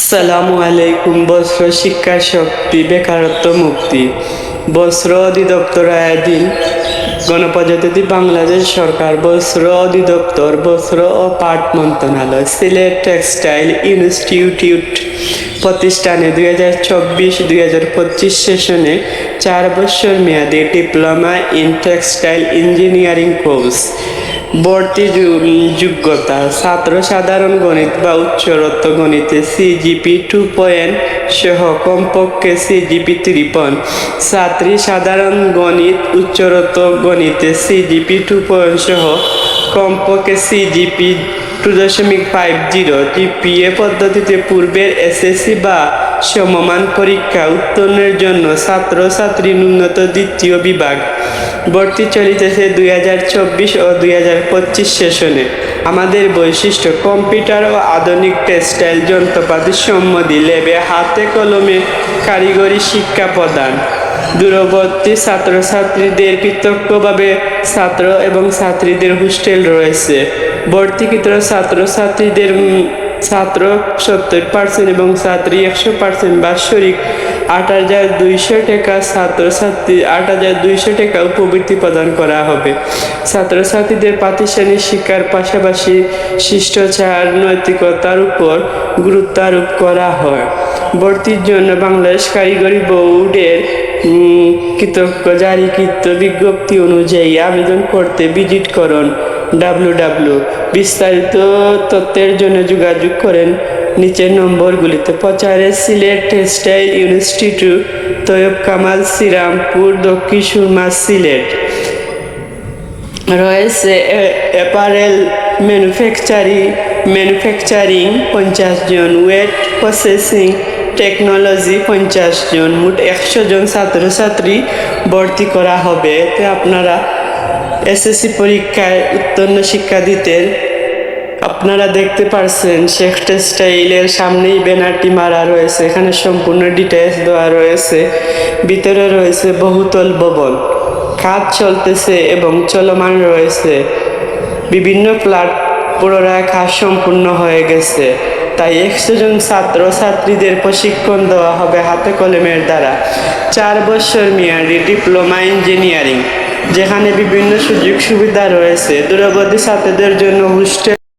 আসসালামু আলাইকুম, বস্ত্র শিক্ষা শক্তি, বেকারত্ব মুক্তি। বস্ত্র অধিদপ্তর আয়াদিন গণপ্রজাতন্ত্রী বাংলাদেশ সরকার, বস্ত্র অধিদপ্তর, বস্ত্র ও পাট মন্ত্রণালয়, সিলেট টেক্সটাইল ইনস্টিটিউট প্রতিষ্ঠানে দুই হাজার চব্বিশ দুই হাজার পঁচিশ সেশনে চার বছর মেয়াদী diploma in textile engineering course. ভর্তি যোগ্যতা, ছাত্র সাধারণ গণিত বা উচ্চরত্ব গণিতে সিজিপি টু পয়েন্ট সহ কমপক্ষে সিজিপি থ্রি পয়েন্ট ছাত্রী সাধারণ গণিত উচ্চরত্ব গণিতে সিজিপি টু পয়েন্ট সহ কমপক্ষে সিজিপি টু দশমিক ফাইভ জিরো জিপিএ পদ্ধতিতে পূর্বের এসএসসি বা সমমান পরীক্ষা উত্তীর্ণের জন্য ছাত্র ছাত্রী ন্যূনত দ্বিতীয় বিভাগ ভর্তি চলিতেছে দুই হাজার চব্বিশ ও দুই হাজার পঁচিশ সেশনে। আমাদের বৈশিষ্ট্য, কম্পিউটার ও আধুনিক টেক্সটাইল যন্ত্রপাতি সম্মতি লেবে হাতে কলমে কারিগরি শিক্ষা প্রদান। দূরবর্তী ছাত্রছাত্রীদের পৃথকভাবে ছাত্র এবং ছাত্রীদের হোস্টেল রয়েছে। ভর্তিকৃত ছাত্রছাত্রীদের ছাত্র সত্তর পার্সেন্ট এবং ছাত্রী একশো পার্সেন্ট বাৎসরিক। আট হাজার দুইশো টাকা ছাত্রছাত্রী, আট হাজার দুইশো টাকা উপবৃত্তি প্রদান করা হবে। ছাত্রছাত্রীদের প্রাতিষ্ঠানিক শিক্ষার পাশাপাশি শিষ্টাচার, নৈতিকতার উপর গুরুত্ব আরোপ করা হয়। ভর্তির জন্য বাংলাদেশ কারিগরি বোর্ডের কৃতজ্ঞ, জারিকৃত বিজ্ঞপ্তি অনুযায়ী আবেদন করতে ভিজিট করুন ডাব্লু ডাব্লু বিস্তারিত তথ্যের জন্য যোগাযোগ করেন। নিচের নম্বরগুলিতে প্রচারে সিলেট টেক্সটাইল ইনস্টিটিউট, তৈয়ব কামাল শ্রীরামপুর, দক্ষিণ সুরমা সিলেট। রয়েছে অ্যাপারেল ম্যানুফ্যাকচারিং ম্যানুফ্যাকচারিং পঞ্চাশ জন, ওয়েট প্রসেসিং টেকনোলজি পঞ্চাশ জন, মোট একশো জন ছাত্রছাত্রী ভর্তি করা হবে। এতে আপনারা এসএসসি পরীক্ষায় উত্তীর্ণ শিক্ষার্থীদের আপনারা দেখতে পারছেন, শেখ টেক্সটাইলের সামনেই ব্যানারটি মারা রয়েছে। এখানে সম্পূর্ণ ডিটেলস দেওয়া রয়েছে। ভিতরে রয়েছে বহুতল ভবন। কাজ চলতেছে এবং চলমান রয়েছে। বিভিন্ন ফ্ল্যাট পুনরায় কাজ সম্পূর্ণ হয়ে গেছে। তাই একশো জন ছাত্র ছাত্রীদের প্রশিক্ষণ দেওয়া হবে হাতে কলমের দ্বারা। চার বছর মেয়াদি ডিপ্লোমা ইঞ্জিনিয়ারিং। যেখানে বিভিন্ন সুযোগ সুবিধা রয়েছে। দূরবর্তী ছাত্রদের জন্য হোস্টেল